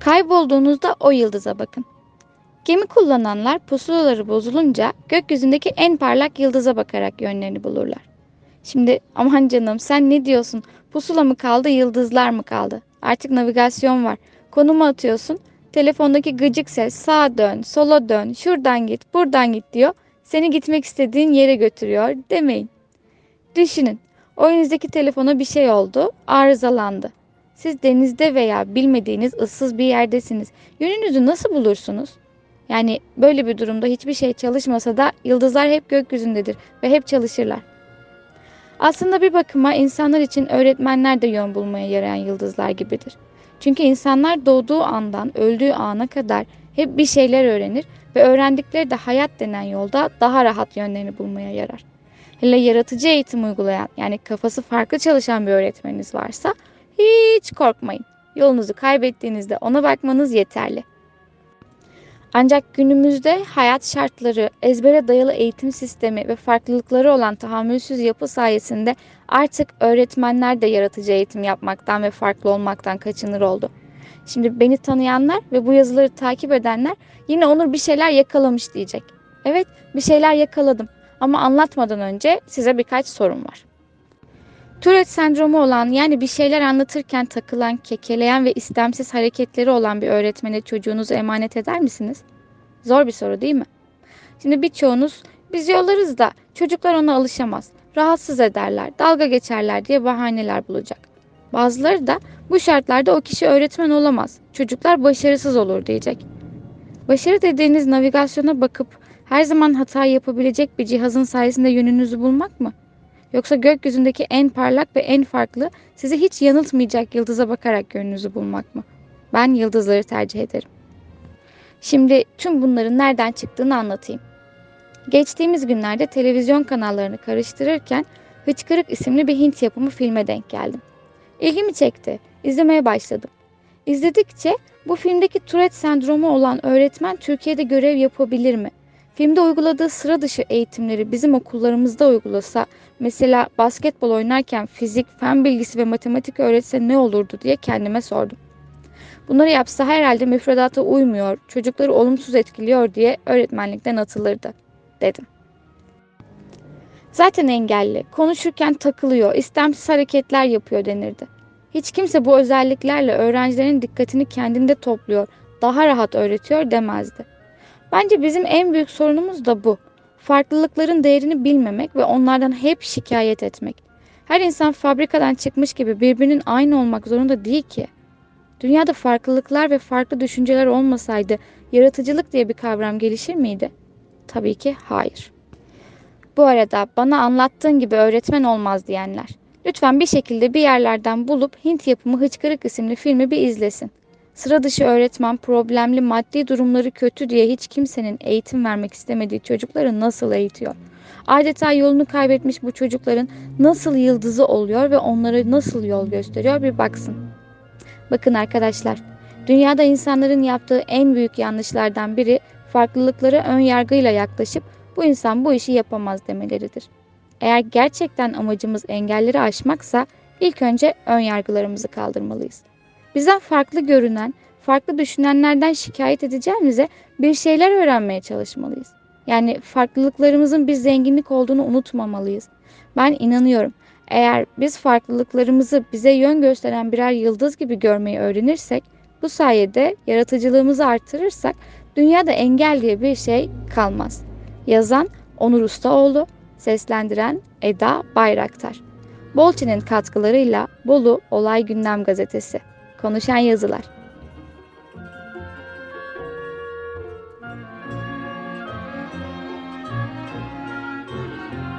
Kaybolduğunuzda o yıldıza bakın. Gemi kullananlar pusulaları bozulunca gökyüzündeki en parlak yıldıza bakarak yönlerini bulurlar. Şimdi aman canım sen ne diyorsun? Pusula mı kaldı, yıldızlar mı kaldı? Artık navigasyon var. Konumu atıyorsun. Telefondaki gıcık ses sağa dön, sola dön, şuradan git, buradan git diyor. Seni gitmek istediğin yere götürüyor demeyin. Düşünün. O elinizdeki telefona bir şey oldu, arızalandı. Siz denizde veya bilmediğiniz ıssız bir yerdesiniz. Yönünüzü nasıl bulursunuz? Yani böyle bir durumda hiçbir şey çalışmasa da yıldızlar hep gökyüzündedir ve hep çalışırlar. Aslında bir bakıma insanlar için öğretmenler de yön bulmaya yarayan yıldızlar gibidir. Çünkü insanlar doğduğu andan öldüğü ana kadar hep bir şeyler öğrenir ve öğrendikleri de hayat denen yolda daha rahat yönlerini bulmaya yarar. Hele yaratıcı eğitim uygulayan yani kafası farklı çalışan bir öğretmeniniz varsa hiç korkmayın. Yolunuzu kaybettiğinizde ona bakmanız yeterli. Ancak günümüzde hayat şartları, ezbere dayalı eğitim sistemi ve farklılıkları olan tahammülsüz yapı sayesinde artık öğretmenler de yaratıcı eğitim yapmaktan ve farklı olmaktan kaçınır oldu. Şimdi beni tanıyanlar ve bu yazıları takip edenler yine Onur bir şeyler yakalamış diyecek. Evet bir şeyler yakaladım ama anlatmadan önce size birkaç sorum var. Tourette sendromu olan yani bir şeyler anlatırken takılan, kekeleyen ve istemsiz hareketleri olan bir öğretmene çocuğunuzu emanet eder misiniz? Zor bir soru değil mi? Şimdi birçoğunuz biz yollarız da çocuklar ona alışamaz, rahatsız ederler, dalga geçerler diye bahaneler bulacak. Bazıları da bu şartlarda o kişi öğretmen olamaz, çocuklar başarısız olur diyecek. Başarı dediğiniz navigasyona bakıp her zaman hata yapabilecek bir cihazın sayesinde yönünüzü bulmak mı? Yoksa gökyüzündeki en parlak ve en farklı, sizi hiç yanıltmayacak yıldıza bakarak yönünüzü bulmak mı? Ben yıldızları tercih ederim. Şimdi tüm bunların nereden çıktığını anlatayım. Geçtiğimiz günlerde televizyon kanallarını karıştırırken Hıçkırık isimli bir Hint yapımı filme denk geldim. İlgimi çekti. İzlemeye başladım. İzledikçe bu filmdeki Tourette sendromu olan öğretmen Türkiye'de görev yapabilir mi? Filmde uyguladığı sıra dışı eğitimleri bizim okullarımızda uygulasa, mesela basketbol oynarken fizik, fen bilgisi ve matematik öğretse ne olurdu diye kendime sordum. Bunları yapsa herhalde müfredata uymuyor, çocukları olumsuz etkiliyor diye öğretmenlikten atılırdı, dedim. Zaten engelli, konuşurken takılıyor, istemsiz hareketler yapıyor denirdi. Hiç kimse bu özelliklerle öğrencilerin dikkatini kendinde topluyor, daha rahat öğretiyor demezdi. Bence bizim en büyük sorunumuz da bu. Farklılıkların değerini bilmemek ve onlardan hep şikayet etmek. Her insan fabrikadan çıkmış gibi birbirinin aynı olmak zorunda değil ki. Dünyada farklılıklar ve farklı düşünceler olmasaydı yaratıcılık diye bir kavram gelişir miydi? Tabii ki hayır. Bu arada bana anlattığın gibi öğretmen olmaz diyenler. Lütfen bir şekilde bir yerlerden bulup Hint yapımı Hıçkırık isimli filmi bir izlesin. Sıra dışı öğretmen problemli maddi durumları kötü diye hiç kimsenin eğitim vermek istemediği çocukları nasıl eğitiyor? Adeta yolunu kaybetmiş bu çocukların nasıl yıldızı oluyor ve onlara nasıl yol gösteriyor bir baksın. Bakın arkadaşlar, dünyada insanların yaptığı en büyük yanlışlardan biri farklılıklara ön yargıyla yaklaşıp bu insan bu işi yapamaz demeleridir. Eğer gerçekten amacımız engelleri aşmaksa ilk önce ön yargılarımızı kaldırmalıyız. Bizden farklı görünen, farklı düşünenlerden şikayet edeceğimize bir şeyler öğrenmeye çalışmalıyız. Yani farklılıklarımızın bir zenginlik olduğunu unutmamalıyız. Ben inanıyorum. Eğer biz farklılıklarımızı bize yön gösteren birer yıldız gibi görmeyi öğrenirsek, bu sayede yaratıcılığımızı artırırsak dünyada engel diye bir şey kalmaz. Yazan Onur Ustaoğlu, seslendiren Eda Bayraktar. Bolçin'in katkılarıyla Bolu Olay Gündem Gazetesi. Konuşan yazılar.